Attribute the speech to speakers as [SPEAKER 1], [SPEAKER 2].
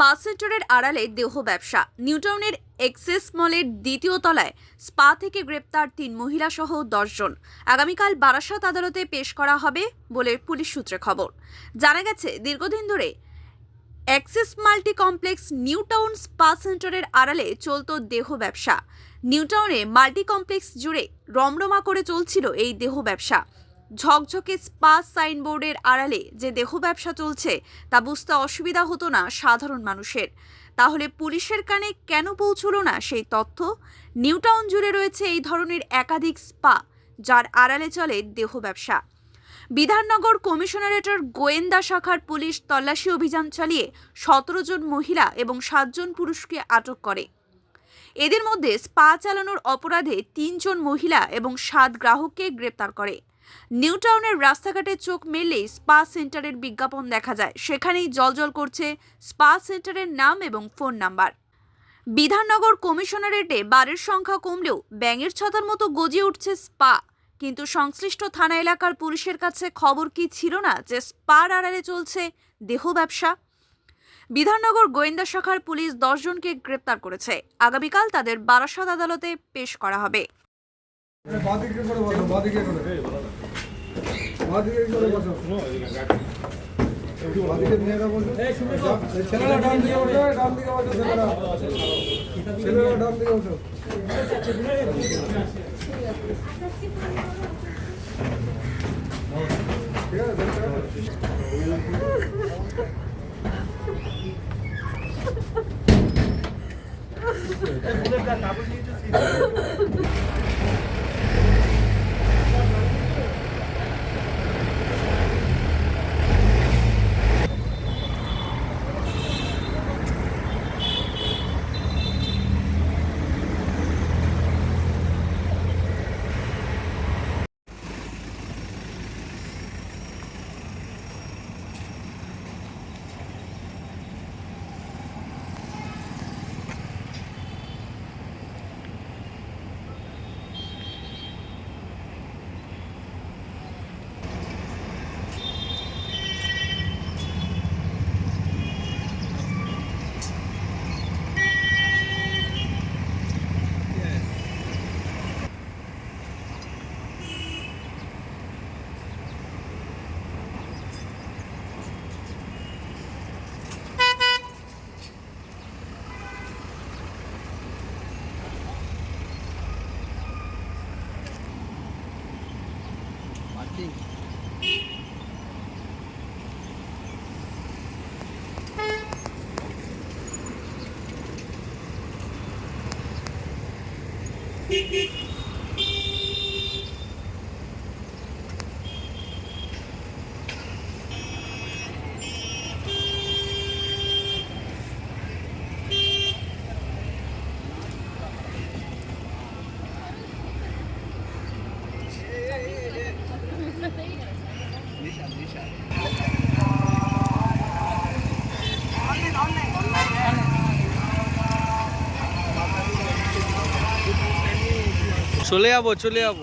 [SPEAKER 1] Spa সেন্টারের আড়ালে দেহ ব্যবসা। নিউটাউনের এক্সেস মলের দ্বিতীয় তলায় স্পা থেকে গ্রেপ্তার তিন মহিলা সহ দশজন। আগামীকাল বারাসাত আদালতে পেশ করা হবে বলে পুলিশ সূত্রে খবর। জানা গেছে, দীর্ঘদিন ধরে Axis multi complex New Town spa সেন্টারের আড়ালে চলত দেহ ব্যবসা। নিউটাউনে মাল্টি কমপ্লেক্স জুড়ে রমরমা করে চলছিল এই দেহ ব্যবসা। ঝকঝকে স্পা সাইনবোর্ডের আড়ালে যে দেহ ব্যবসা চলছে, তা বুঝতে অসুবিধা হতো না সাধারণ মানুষের। তাহলে পুলিশের কানে কেন পৌঁছল না সেই তথ্য? নিউটাউন জুড়ে রয়েছে এই ধরনের একাধিক স্পা, যার আড়ালে চলে দেহ ব্যবসা। বিধাননগর কমিশনারেটের গোয়েন্দা শাখার পুলিশ তল্লাশি অভিযান চালিয়ে সতেরো জন মহিলা এবং সাতজন পুরুষকে আটক করে। এদের মধ্যে স্পা চালানোর অপরাধে তিনজন মহিলা এবং সাত গ্রাহককে গ্রেপ্তার করে। নিউটাউনের রাস্তাঘাটে চোখ মেললেই স্পা সেন্টারের বিজ্ঞাপন দেখা যায়। সেখানেই জলজল করছে স্পা সেন্টারের নাম এবং ফোন নাম্বার। বিধাননগর কমিশনারেটে বারের সংখ্যা কমলেও ব্যাঙের ছাতার মতো গজিয়ে উঠছে স্পা। কিন্তু সংশ্লিষ্ট থানা এলাকার পুলিশের কাছে খবর কি ছিল না যে স্পার আড়ালে চলছে দেহ ব্যবসা? বিধাননগর গোয়েন্দা শাখার পুলিশ দশজনকে গ্রেপ্তার করেছে। আগামীকাল তাদের বারাসাত আদালতে পেশ করা হবে।
[SPEAKER 2] ছেলেরা ডান দিকে বসো ডান দিকে বসো ছেলেরা ছেলেরা ডান দিকে বসো ঠিক আছে দেখতে হবে?
[SPEAKER 3] চলে যাব চলে যাব।